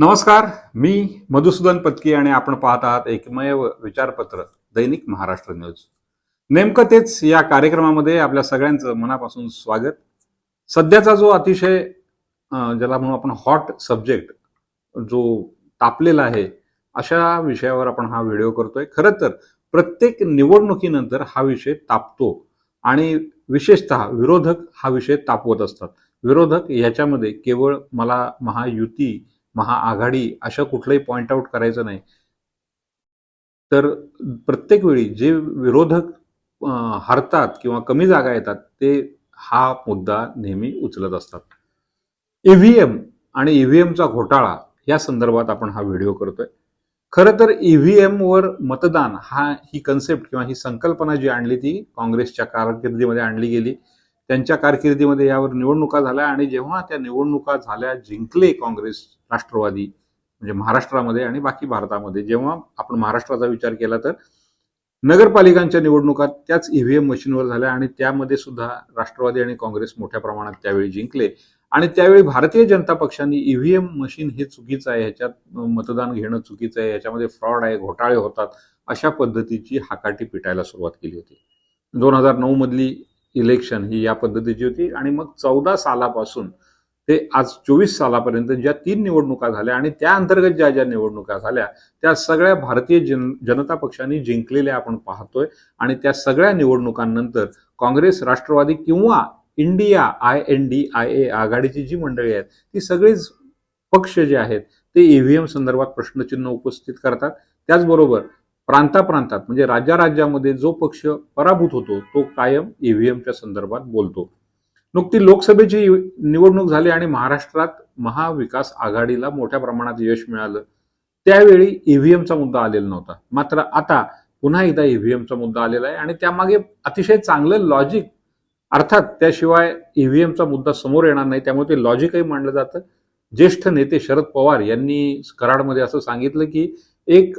नमस्कार मी मधुसूदन पत्की आणि आपण पाहत आहात एकमेव विचारपत्र दैनिक महाराष्ट्र न्यूज. नेमकं तेच या कार्यक्रमामध्ये आपल्या सगळ्यांचं मनापासून स्वागत. सध्याचा जो अतिशय ज्याला म्हणू आपण हॉट सब्जेक्ट जो तापलेला आहे अशा विषयावर आपण हा व्हिडिओ करतोय. खरं तर प्रत्येक निवडणुकीनंतर हा विषय तापतो आणि विशेषतः विरोधक हा विषय तापवत असतात. विरोधक याच्यामध्ये केवळ मला महायुती महाआघाडी अशा कुठलंही पॉईंट आउट करायचं नाही. तर प्रत्येक वेळी जे विरोधक हरतात किंवा कमी जागा येतात ते हा मुद्दा नेहमी उचलत असतात. ईव्हीएम आणि ईव्हीएमचा घोटाळा या संदर्भात आपण हा व्हिडिओ करतोय. खरं तर ईव्हीएम वर मतदान हा ही कन्सेप्ट किंवा ही संकल्पना जी आणली ती काँग्रेसच्या कारकिर्दीमध्ये आणली गेली त्यांच्या कारकिर्दीमध्ये यावर निवडणुका झाल्या आणि जेव्हा त्या निवडणुका झाल्या जिंकले काँग्रेस राष्ट्रवादी म्हणजे महाराष्ट्रामध्ये आणि बाकी भारतामध्ये जेव्हा आपण महाराष्ट्राचा विचार केला तर नगरपालिकांच्या निवडणुका त्याच ईव्हीएम मशीनवर झाल्या आणि त्यामध्ये सुद्धा राष्ट्रवादी आणि काँग्रेस मोठ्या प्रमाणात त्यावेळी जिंकले. आणि त्यावेळी भारतीय जनता पक्षाने ईव्हीएम मशीन हे चुकीचं आहे ह्याच्यात मतदान घेणं चुकीचं आहे याच्यामध्ये फ्रॉड आहे घोटाळे होतात अशा पद्धतीची हाकाटी पिटायला सुरुवात केली होती. दोन हजार नऊ मधली इलेक्शन ही या पद्धतीची होती. आणि मग चौदा सालापासून ते आज चोवीस सालापर्यंत ज्या तीन निवडणुका झाल्या आणि त्या अंतर्गत ज्या ज्या निवडणुका झाल्या त्या सगळ्या भारतीय जन जनता पक्षाने जिंकलेल्या आपण पाहतोय. आणि त्या सगळ्या निवडणुकांनंतर काँग्रेस राष्ट्रवादी किंवा India I N D I A आघाडीची जी मंडळी आहेत ती सगळीच पक्ष जे आहेत ते ईव्हीएम संदर्भात प्रश्नचिन्ह उपस्थित करतात. त्याचबरोबर प्रांताप्रांतात म्हणजे राज्या राज्यामध्ये जो पक्ष पराभूत होतो तो कायम ईव्हीएमच्या संदर्भात बोलतो. नुकती लोकसभेची निवडणूक झाली आणि महाराष्ट्रात महाविकास आघाडीला मोठ्या प्रमाणात यश मिळालं. त्यावेळी ईव्हीएमचा मुद्दा आलेला नव्हता. मात्र आता पुन्हा एकदा ईव्हीएमचा मुद्दा आलेला आहे आणि त्यामागे अतिशय चांगलं लॉजिक अर्थात त्याशिवाय ईव्हीएमचा मुद्दा समोर येणार नाही त्यामुळे ते लॉजिकही मांडलं जातं. ज्येष्ठ नेते शरद पवार यांनी कराडमध्ये असं सांगितलं की एक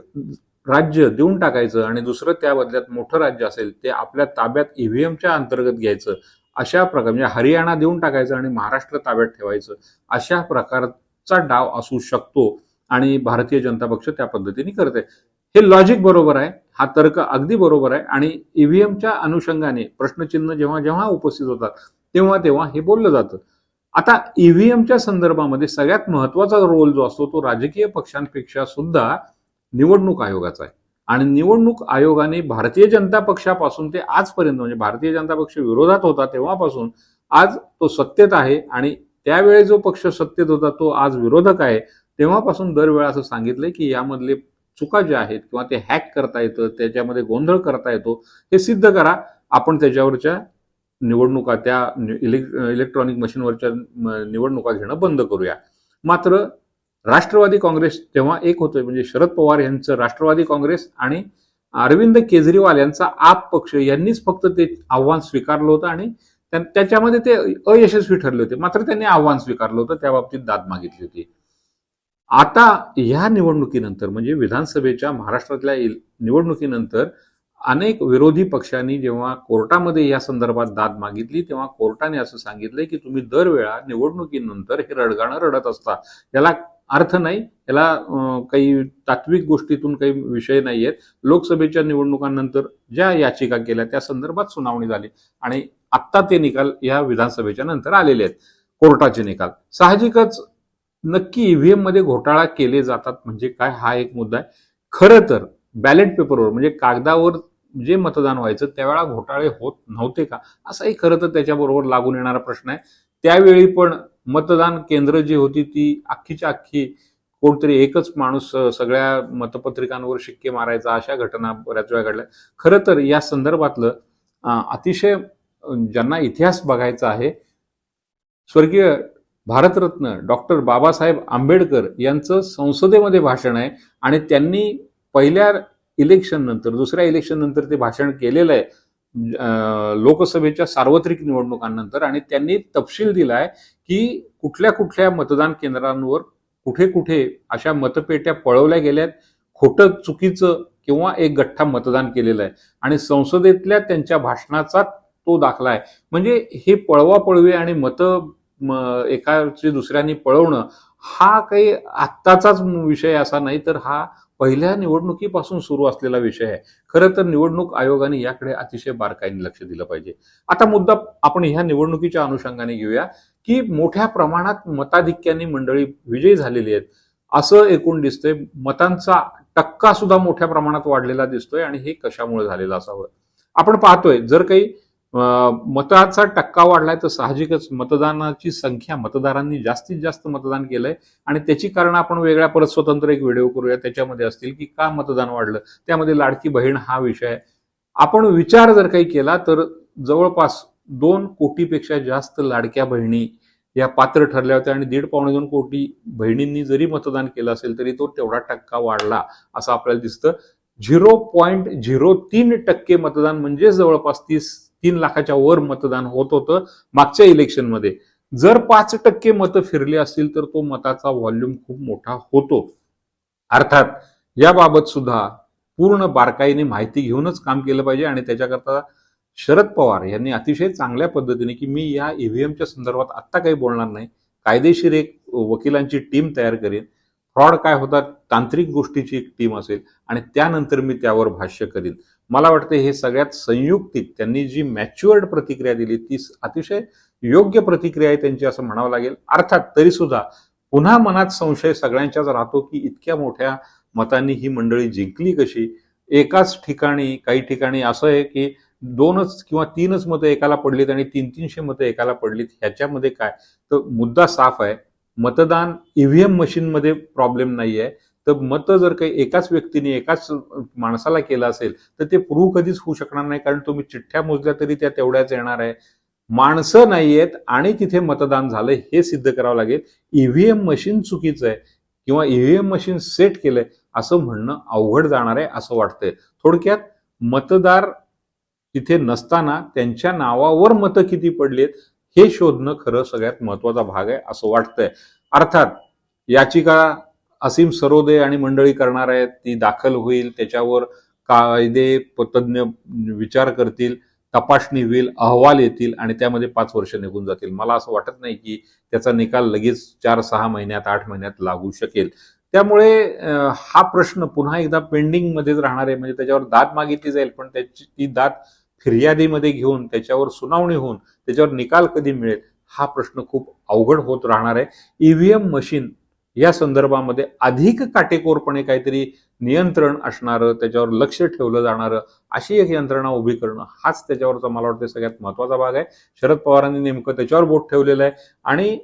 राज्य देऊन टाकायचं आणि दुसरं त्या बदल्यात मोठं राज्य असेल ते आपल्या ताब्यात ईव्हीएमच्या अंतर्गत घ्यायचं. अशा प्रकार म्हणजे हरियाणा देऊन टाकायचं आणि महाराष्ट्र ताब्यात ठेवायचं. अशा प्रकारचा डाव असू शकतो आणि भारतीय जनता पक्ष त्या पद्धतीने करते. हे लॉजिक बरोबर आहे हा तर्क अगदी बरोबर आहे आणि ईव्हीएमच्या अनुषंगाने प्रश्नचिन्ह जेव्हा जेव्हा उपस्थित होतात तेव्हा तेव्हा हे बोललं जातं. आता ईव्हीएमच्या संदर्भामध्ये सगळ्यात महत्त्वाचा रोल जो असतो तो राजकीय पक्षांपेक्षा सुद्धा निवडणूक आयोगाचा आहे. आणि निवडणूक आयोगाने भारतीय जनता पक्षापासून ते आजपर्यंत म्हणजे भारतीय जनता पक्ष विरोधात होता तेव्हापासून आज तो सत्तेत आहे आणि त्यावेळी जो पक्ष सत्तेत होता तो आज विरोधक आहे. तेव्हापासून दरवेळा असं सांगितलंय की यामधले चुका ज्या आहेत किंवा ते हॅक करता येतं त्याच्यामध्ये गोंधळ करता येतो हे सिद्ध करा. आपण त्याच्यावरच्या निवडणुका त्या इलेक्ट्रॉनिक मशीनवरच्या निवडणुका घेणं बंद करूया. मात्र राष्ट्रवादी काँग्रेस तेव्हा एक होतोय म्हणजे शरद पवार यांचं राष्ट्रवादी काँग्रेस आणि अरविंद केजरीवाल यांचा आप पक्ष यांनीच फक्त ते आव्हान स्वीकारलं होतं आणि त्याच्यामध्ये ते अयशस्वी ठरले होते. मात्र त्यांनी आव्हान स्वीकारलं होतं त्या बाबतीत दाद मागितली होती. आता ह्या निवडणुकीनंतर म्हणजे विधानसभेच्या महाराष्ट्रातल्या निवडणुकीनंतर अनेक विरोधी पक्षांनी जेव्हा कोर्टामध्ये या संदर्भात दाद मागितली तेव्हा कोर्टाने असं सांगितलंय की तुम्ही दरवेळा निवडणुकीनंतर हे रडगाणं रडत असता. याला अर्थ नाही. याला काही तात्विक गोष्टीतून काही विषय नाही आहेत. लोकसभेच्या निवडणुकांनंतर ज्या याचिका केल्या त्या संदर्भात सुनावणी झाली आणि आत्ता ते निकाल या विधानसभेच्या नंतर आलेले आहेत. कोर्टाचे निकाल. साहजिकच नक्की ईव्हीएममध्ये घोटाळा केले जातात म्हणजे काय? हा एक मुद्दा आहे. खरं तर बॅलेट पेपरवर म्हणजे कागदावर जे मतदान व्हायचं त्यावेळा घोटाळे होत नव्हते का? असाही खरं तर त्याच्याबरोबर लागून येणारा प्रश्न आहे. त्यावेळी पण मतदान केंद्र जी होती ती अख्खीच्या अख्खी कोणतरी एकच माणूस सगळ्या मतपत्रिकांवर शिक्के मारायचा अशा घटना बऱ्याच वेळा घडल्या. खरं तर या संदर्भातलं अतिशय ज्यांना इतिहास बघायचा आहे स्वर्गीय भारतरत्न डॉक्टर बाबासाहेब आंबेडकर यांचं संसदेमध्ये भाषण आहे आणि त्यांनी पहिल्या इलेक्शन नंतर दुसऱ्या इलेक्शन नंतर ते भाषण केलेलं आहे. लोकसभेच्या सार्वत्रिक निवडणुकांनंतर आणि त्यांनी तपशील दिलाय की कुठल्या कुठल्या मतदान केंद्रांवर कुठे कुठे अशा मतपेट्या पळवल्या गेल्यात खोटं चुकीचं किंवा एक गठ्ठा मतदान केलेलं आहे. आणि संसदेतल्या त्यांच्या भाषणाचा तो दाखला आहे. म्हणजे हे पळवापळवी आणि मतं म, एकाची दुसऱ्यांनी पळवणं हा काही आत्ताचाच विषय असा नाही तर हा पहिल्या निवडणुकीपासून सुरू असलेला विषय आहे. खरं तर निवडणूक आयोगाने याकडे अतिशय बारकाईने लक्ष दिलं पाहिजे. आता मुद्दा आपण ह्या निवडणुकीच्या अनुषंगाने घेऊया की मोठ्या प्रमाणात मताधिक्याने मंडळी विजयी झालेली आहेत. असं एकूण दिसतंय मतांचा टक्का सुद्धा मोठ्या प्रमाणात वाढलेला दिसतोय आणि हे कशामुळे झालेलं असावं? आपण पाहतोय जर काही मताचा टक्का वाढलाय तर साहजिकच मतदानाची संख्या मतदारांनी जास्तीत जास्त मतदान केलंय. आणि त्याची कारण आपण वेगळ्या परत स्वतंत्र एक व्हिडिओ करूया. त्याच्यामध्ये असतील की का मतदान वाढलं? त्यामध्ये लाडकी बहीण हा विषय आपण विचार जर काही केला तर जवळपास दोन कोटीपेक्षा जास्त लाडक्या बहिणी या पात्र ठरल्या होत्या. आणि दीड पावणे दोन कोटी बहिणींनी जरी मतदान केलं असेल तरी तो तेवढा टक्का वाढला असं आपल्याला दिसतं. झिरो पॉईंट झिरो तीन टक्के मतदान म्हणजे जवळपास तीस तीन लाखाच्या वर मतदान होत होतं मागच्या इलेक्शनमध्ये जर पाच टक्के मतं फिरली असतील तर तो मताचा व्हॉल्यूम खूप मोठा होतो. अर्थात याबाबत सुद्धा पूर्ण बारकाईने माहिती घेऊनच काम केलं पाहिजे आणि त्याच्याकरता शरद पवार यांनी अतिशय चांगल्या पद्धतीने की मी या ईव्हीएमच्या संदर्भात आत्ता काही बोलणार नाही. कायदेशीर एक वकिलांची टीम तयार करेन. फ्रॉड काय होतात तांत्रिक गोष्टीची एक टीम असेल आणि त्यानंतर मी त्यावर भाष्य करीन. मला वाटतं हे सगळ्यात संयुक्तिक त्यांनी जी मॅच्युअर्ड प्रतिक्रिया दिली ती अतिशय योग्य प्रतिक्रिया आहे त्यांची असं म्हणावं लागेल. अर्थात तरी सुद्धा पुन्हा मनात संशय सगळ्यांच्याच राहतो की इतक्या मोठ्या मतांनी ही मंडळी जिंकली कशी? एकाच ठिकाणी काही ठिकाणी असं आहे की दोनच किंवा तीनच मतं एकाला पडलीत आणि तीन तीनशे मतं एकाला पडलीत ह्याच्यामध्ये काय? तर मुद्दा साफ आहे. मतदान ईव्हीएम मशीनमध्ये प्रॉब्लेम नाही आहे तर मतं जर काही एकाच व्यक्तीने एकाच माणसाला केलं असेल तर ते प्रूव्ह कधीच होऊ शकणार नाही कारण तुम्ही चिठ्ठ्या मोजल्या तरी त्या तेवढ्याच येणार आहे. माणसं नाही आहेत आणि तिथे मतदान झालं हे सिद्ध करावं लागेल. ईव्हीएम मशीन चुकीचं आहे किंवा ईव्हीएम मशीन सेट केलंय असं म्हणणं अवघड जाणार आहे असं वाटतंय. थोडक्यात मतदार तिथे नसताना त्यांच्या नावावर मतं किती पडलीत हे शोधणं खरं सगळ्यात महत्त्वाचा भाग आहे असं वाटतंय. अर्थात याचिका असीम सरोदे आणि मंडळी करणार आहेत ती दाखल होईल त्याच्यावर कायदे तज्ज्ञ विचार करतील तपासणी होईल अहवाल येतील आणि त्यामध्ये पाच वर्ष निघून जातील. मला असं वाटत नाही की त्याचा निकाल लगेच चार सहा महिन्यात आठ महिन्यात लागू शकेल. त्यामुळे हा प्रश्न पुन्हा एकदा पेंडिंग मध्येच राहणार आहे. म्हणजे त्याच्यावर दाद मागितली जाईल पण त्याची ती दाद फिर्यादीमध्ये घेऊन त्याच्यावर सुनावणी होऊन त्याच्यावर निकाल कधी मिळेल हा प्रश्न खूप अवघड होत राहणार आहे. ईव्हीएम मशीन या संदर्भामध्ये अधिक काटेकोरपणे काहीतरी नियंत्रण असणारं त्याच्यावर लक्ष ठेवलं जाणारं अशी एक यंत्रणा उभी करणं हाच त्याच्यावरचा मला वाटतं सगळ्यात महत्त्वाचा भाग आहे. शरद पवारांनी नेमकं त्याच्यावर बोट ठेवलेलं आहे. आणि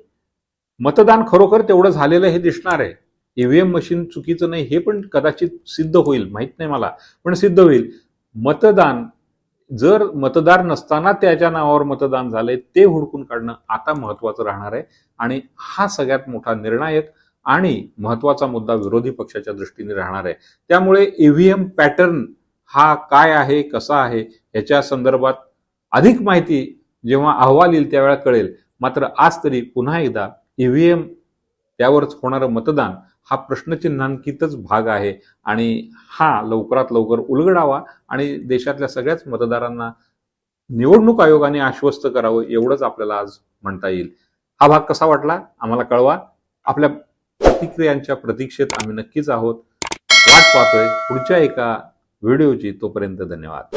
मतदान खरोखर तेवढं झालेलं हे दिसणार आहे. ईव्हीएम मशीन चुकीचं नाही हे पण कदाचित सिद्ध होईल माहीत नाही मला पण सिद्ध होईल. मतदान जर मतदार नसताना त्याच्या नावावर मतदान झालंय ते हुडकून काढणं आता महत्वाचं राहणार आहे. आणि हा सगळ्यात मोठा निर्णायक आणि महत्त्वाचा मुद्दा विरोधी पक्षाच्या दृष्टीने राहणार आहे. त्यामुळे ईव्हीएम पॅटर्न हा काय आहे कसा आहे याच्या संदर्भात अधिक माहिती जेव्हा अहवाल येईल त्यावेळा कळेल. मात्र आज तरी पुन्हा एकदा ईव्हीएम त्यावरच होणारं मतदान हा प्रश्नचिन्हांकितच भाग आहे आणि हा लवकरात लवकर उलगडावा आणि देशातल्या सगळ्याच मतदारांना निवडणूक आयोगाने आश्वस्त करावं एवढंच आपल्याला आज म्हणता येईल. हा भाग कसा वाटला आम्हाला कळवा. आपल्या प्रतिक्रियांच्या प्रतीक्षेत आम्ही नक्कीच आहोत. वाट पाहतोय पुढच्या एका व्हिडिओची तोपर्यंत धन्यवाद.